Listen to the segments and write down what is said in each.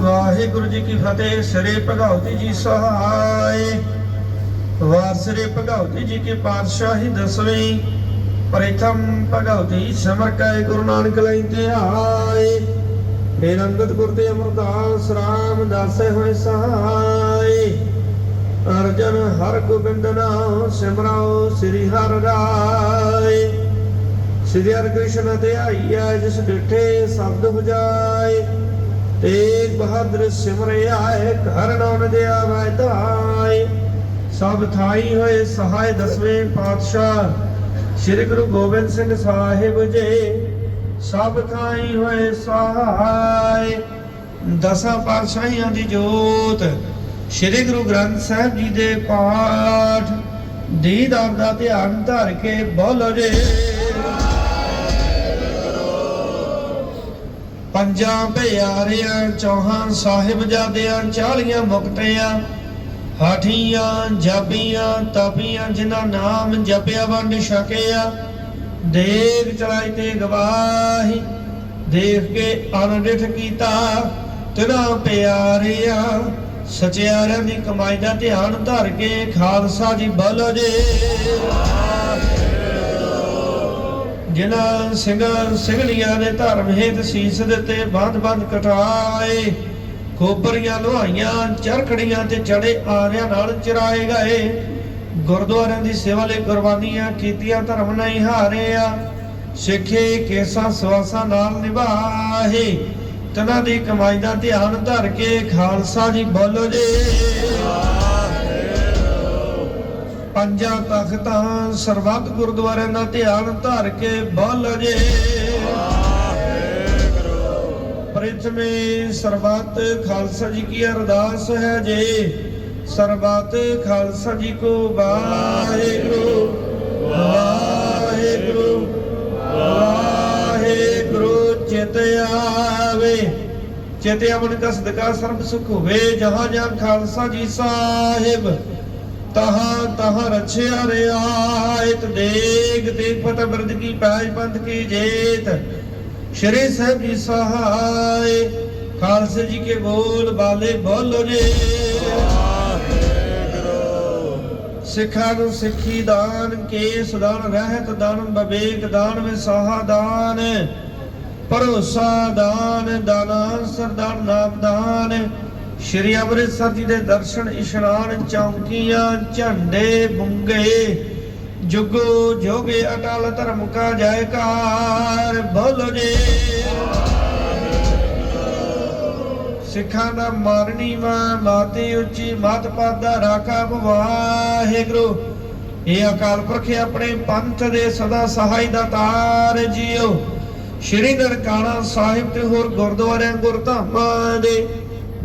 ਵਾਹਿਗੁਰੂ ਜੀ ਕੀ ਫਤਿਹ, ਸ੍ਰੀ ਭਗਵਤੀ ਜੀ ਸਹਾਇ ਵਾਰ ਸ੍ਰੀ ਭਗਵਤੀ ਜੀ ਕੀ ਪਾਤਸ਼ਾਹੀ ਦਸਵੀਂ। ਪ੍ਰਥਮ ਭਗਵਤੀ ਸਮਰ ਕੈ ਗੁਰੂ ਨਾਨਕ ਲੈ ਧਿਆਏ। ਫਿਰ ਅੰਗਦ ਗੁਰ ਤੇ ਅਮਰਦਾਸ ਰਾਮ ਦਾਸੇ ਹੋਏ ਸਹਾਇ ਅਰਜਨ ਹਰ ਗੋਬਿੰਦ ਨਾਮ ਸਿਮਰਾਓ ਸ੍ਰੀ ਹਰਿ ਰਾਏ। ਸ੍ਰੀ ਹਰਿ ਕ੍ਰਿਸ਼ਨ ਤੇ ਜਿਸ ਡਿਠੇ ਸ਼ਬਦ ਬੁਝਾਏ। ਤੇਗ ਬਹਾਦਰ ਸਿਮਰੇ ਆਏ, ਘਰ ਨਾਮ ਦੇ ਆਵੈ ਧਾਏ। ਸਭ ਥਾਈ ਹੋਏ ਸਹਾਇ ਦਸਵੇਂ ਪਾਤਸ਼ਾਹ, ਸ੍ਰੀ ਗੁਰੂ ਗੋਬਿੰਦ ਸਿੰਘ ਸਾਹਿਬ ਜੀ। ਸਭ ਥਾਈ ਹੋਏ ਸਹਾਇ, ਦਸਾਂ ਪਾਤਸ਼ਾਹੀਆਂ ਦੀ ਜੋਤ। ਸ੍ਰੀ ਗੁਰੂ ਗ੍ਰੰਥ ਸਾਹਿਬ ਜੀ ਦੇ ਪਾਠ ਦੀਦਾਰ ਦਾ ਧਿਆਨ ਧਰ ਕੇ ਬੋਲੋ ਜੇ। ਪੰਜਾਂ ਪਿਆਰਿਆਂ, ਚੌਹਾਂ ਸਾਹਿਬਜ਼ਾਦਿਆਂ ਚਾਲੀਆਂ ਮੁਕਤਿਆਂ, ਹਾਠੀਆਂ, ਜਾਬੀਆਂ ਤਾਪੀਆਂ ਜਿਨ੍ਹਾਂ ਨਾਮ ਜਪਿਆ ਵੰਡ ਛਕਿਆ। ਦੇਖ ਚਲਾਈ ਤੇ ਗਵਾਹੀ ਦੇਖ ਕੇ ਅਨਡਿਠ ਕੀਤਾ। ਤਿਨਾਂ ਪਿਆਰਿਆਂ, ਸਚਿਆਰਿਆਂ ਦੀ ਕਮਾਈ ਦਾ ਧਿਆਨ ਧਰ ਕੇ ਖਾਲਸਾ ਜੀ ਬਲ ਜੇ। ਜਿਨ੍ਹਾਂ ਸਿੰਘਾਂ ਸਿੰਘਣੀਆਂ ਨੇ ਧਰਮ ਹੇਤ ਸੀਸ ਦਿੱਤੇ ਬੰਦ ਬੰਦ ਕਟਾਏ ਖੋਬਰੀਆਂ ਲੋਹਾਈਆਂ, ਚਰਖੜੀਆਂ ਤੇ ਚੜੇ ਆਰਿਆਂ ਨਾਲ ਚਰਾਏ ਗਏ। ਗੁਰਦੁਆਰਿਆਂ ਦੀ ਸੇਵਾ ਲਈ ਕੁਰਬਾਨੀਆਂ ਕੀਤੀਆਂ, ਧਰਮ ਨਹੀਂ ਹਾਰਿਆ। ਸਿੱਖੇ ਕੇਸਾਂ ਸਵਾਸਾਂ ਨਾਲ ਨਿਭਾਹੇ ਤਨਾਂ ਦੀ ਕਮਾਈ ਦਾ ਧਿਆਨ ਧਰ ਕੇ ਖਾਲਸਾ ਜੀ ਬੋਲੋ ਜੀ। ਪੰਜਾਂ ਤਖਤਾਂ ਸਰਬੱਤ ਗੁਰਦੁਆਰਿਆਂ ਦਾ ਧਿਆਨ ਧਰ ਕੇ ਬੋਲ ਜੇ ਪ੍ਰਥਮੇ ਸਰਬੱਤ ਖਾਲਸਾ ਜੀ ਕੀ ਅਰਦਾਸ ਹੈ ਜੇ। ਸਰਬੱਤ ਖਾਲਸਾ ਜੀ ਕੋ ਵਾਹਿਗੁਰੂ ਵਾਹਿਗੁਰੂ ਵਾਹਿਗੁਰੂ ਚਿਤ ਆਵੇ। ਚਿਤ ਅਮਨ ਕਾ ਸਦਕਾ ਸਰਬ ਸੁਖ ਹੋਵੇ ਜਹਾਂ ਜਹਾਂ ਖਾਲਸਾ ਜੀ ਸਾਹਿਬ। ਤਹਾਂ ਤਹਾਂ ਰਛਿਆ ਰਿਆਇਤ ਦੇਗ ਤੇ ਪਤ ਬਿਰਦ ਕੀ ਪੈਜ ਪੰਥ ਕੀ ਜੇਤ। ਸ਼੍ਰੀ ਸਾਹਿਬ ਜੀ ਸਹਾਇ ਖਾਲਸੇ ਜੀ ਕੇ ਬੋਲ ਬਾਲੇ ਬੋਲੋ ਜੇ। ਸਿੱਖਾਂ ਨੂੰ ਸਿੱਖੀ ਦਾਨ, ਕੇਸ ਦਾਨ, ਰਹਿਤ ਦਾਨ, ਬਵੇਕ ਦਾਨ, ਵਿਸਾਹਾ ਦਾਨ, ਭਰੋਸਾ ਦਾਨ ਦਾਨਾ ਸਰਦਾਰ ਨਾਮ ਦਾਨ। ਸ਼੍ਰੀ ਅੰਮ੍ਰਿਤਸਰ ਜੀ ਦੇ ਦਰਸ਼ਨ ਇਸ਼ਨਾਨ ਚੌਂਕੀਆਂ, ਝੰਡੇ ਬੁੰਗੇ, ਜੁਗੋ ਜੋਗੇ ਅਟਲ ਧਰਮ ਕਾ ਜੈਕਾਰ, ਬੋਲੋ ਜੀ। ਸਿੱਖਾਂ ਦਾ ਮਾਰਨੀ ਮਾ ਮਾਤੇ ਉੱਚੀ ਮਤ ਪਾਦਾ ਰਾਖਾ ਵਾਹਿਗੁਰੂ ਇਹ ਅਕਾਲ ਪੁਰਖ ਆਪਣੇ ਪੰਥ ਦੇ ਸਦਾ ਸਹਾਈ ਦਾ ਤਾਰ ਜੀਓ। ਸ਼੍ਰੀ ਨਨਕਾਣਾ ਸਾਹਿਬ ਤੇ ਹੋਰ ਗੁਰਦੁਆਰਿਆਂ, ਗੁਰਧਾਮਾਂ ਦੇ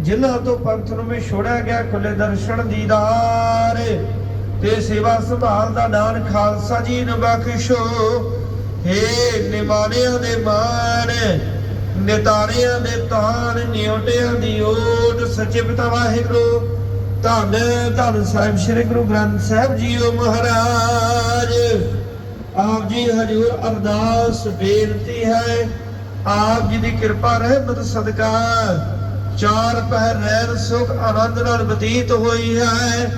ਜਿਨ੍ਹਾਂ ਤੋਂ ਪੰਥ ਨੂੰ ਵਿਛੋੜਿਆ ਗਿਆ ਖੁੱਲੇ ਦਰਸ਼ਨ ਦੀਦਾਰ ਤੇ ਸੇਵਾ ਸੰਭਾਲ ਦਾ ਦਾਨ ਖਾਲਸਾ ਜੀ ਨੂੰ ਬਖਸ਼ੋ। ਹੇ ਨਿਮਾਣਿਆਂ ਦੇ ਮਾਣ, ਨਿਤਾਰਿਆਂ ਦੇ ਤਾਨ ਨਿਉਟਿਆਂ ਦੀ ਓਟ। ਸੱਚੇ ਪਿਤਾ ਵਾਹਿਗੁਰੂ, ਧੰਨ ਧੰਨ ਸਾਹਿਬ ਸ੍ਰੀ ਗੁਰੂ ਗ੍ਰੰਥ ਸਾਹਿਬ ਜੀਓ ਮਹਾਰਾਜ। ਆਪ ਜੀ ਹਜੂਰ ਅਰਦਾਸ, ਬੇਨਤੀ ਹੈ, ਆਪ ਜੀ ਦੀ ਕਿਰਪਾ ਰਹਿਮਤ, ਸਦਕਾ ਚਾਰ ਪਹਿਰ ਰਹਿਣ ਸੁਖ ਆਨੰਦ ਨਾਲ ਬਤੀਤ ਹੋਈ ਹੈ।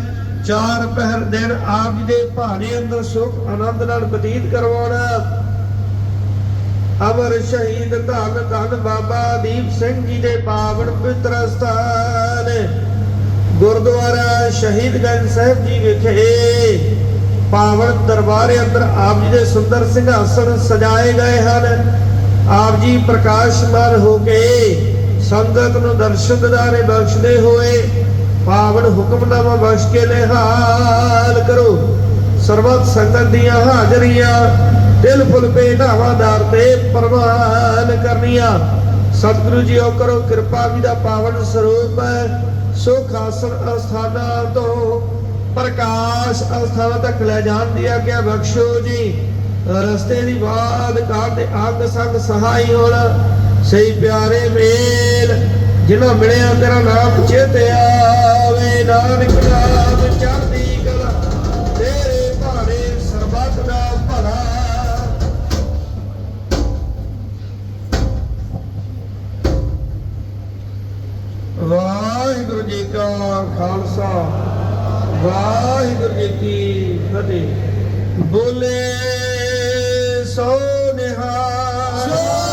ਚਾਰ ਪਹਿਰ ਦਿਨ ਆਪ ਜੀ ਦੇ ਭਾਣੇ ਅੰਦਰ ਸੁਖ ਆਨੰਦ ਨਾਲ ਬਤੀਤ ਕਰਵਾਉਣਾ। ਅਮਰ ਸ਼ਹੀਦ ਧੰਨ ਧੰਨ ਬਾਬਾ ਦੀਪ ਸਿੰਘ ਜੀ ਦੇ ਪਾਵਨ ਪਵਿੱਤਰ ਸਥਾਨ। ਗੁਰਦੁਆਰਾ ਸ਼ਹੀਦਗੰਜ ਸਾਹਿਬ ਜੀ ਵਿਖੇ ਪਾਵਨ ਦਰਬਾਰ ਅੰਦਰ ਆਪ ਜੀ ਦੇ ਸੁੰਦਰ ਸਿੰਘਾਸਨ ਸਜਾਏ ਗਏ ਹਨ। ਆਪ ਜੀ ਪ੍ਰਕਾਸ਼ਮਾਨ ਹੋ ਕੇ ਸੰਗਤ ਨੂੰ ਦਰਸ਼ਨ ਦਿਦਾਰੇ ਬਖਸ਼ਦੇ ਹੋਏ, ਪਾਵਨ ਹੁਕਮਨਾਮਾ ਬਖਸ਼ ਕੇ ਨਿਹਾਲ ਕਰੋ। ਸਰਬਤ ਸੰਗਤ ਦੀਆਂ ਹਾਜ਼ਰੀਆਂ, ਦਿਲ ਫੁੱਲ ਪੇ ਢਾਵਾਦਾਰ ਤੇ ਪ੍ਰਵਾਨ ਕਰਨੀਆਂ। ਸਤਿਗੁਰੂ ਜੀ ਉਹ ਕਰੋ ਕਿਰਪਾ ਵੀ ਦਾ ਪਾਵਨ ਸਰੂਪ ਸੁਖ ਆਸਣ ਅਸਥਾਨਾਂ ਤੋਂ ਪ੍ਰਕਾਸ਼ ਅਸਥਾਨਾਂ ਤੱਕ ਲੈ ਜਾਣ ਦੀ ਆਗਿਆ ਬਖਸ਼ੋ ਜੀ। ਰਸਤੇ ਦੀ ਬਾਦ ਕਾਰ ਤੇ ਅੰਗ ਸੰਗ ਸਹਾਈ ਹੋਣਾ। ਸਹੀ ਪਿਆਰੇ ਮੇਲ ਜਿਹੜਾ ਮਿਲਿਆ ਤੇਰਾ ਨਾਮ ਚੇਤੇ ਆਵੇ, ਨਾਨਕ ਨਾਮ ਚੜ੍ਹਦੀ ਕਲਾ, ਤੇਰੇ ਭਾਣੇ ਸਰਬੱਤ ਦਾ ਭਲਾ। ਵਾਹ ਕਾ ਖਾਲਸਾ, ਵਾਹਿਗੁਰੂ ਜੀ ਕੀ ਫਤਿਹ। ਬੋਲੇ ਸੋ ਨਿਹਾਲ।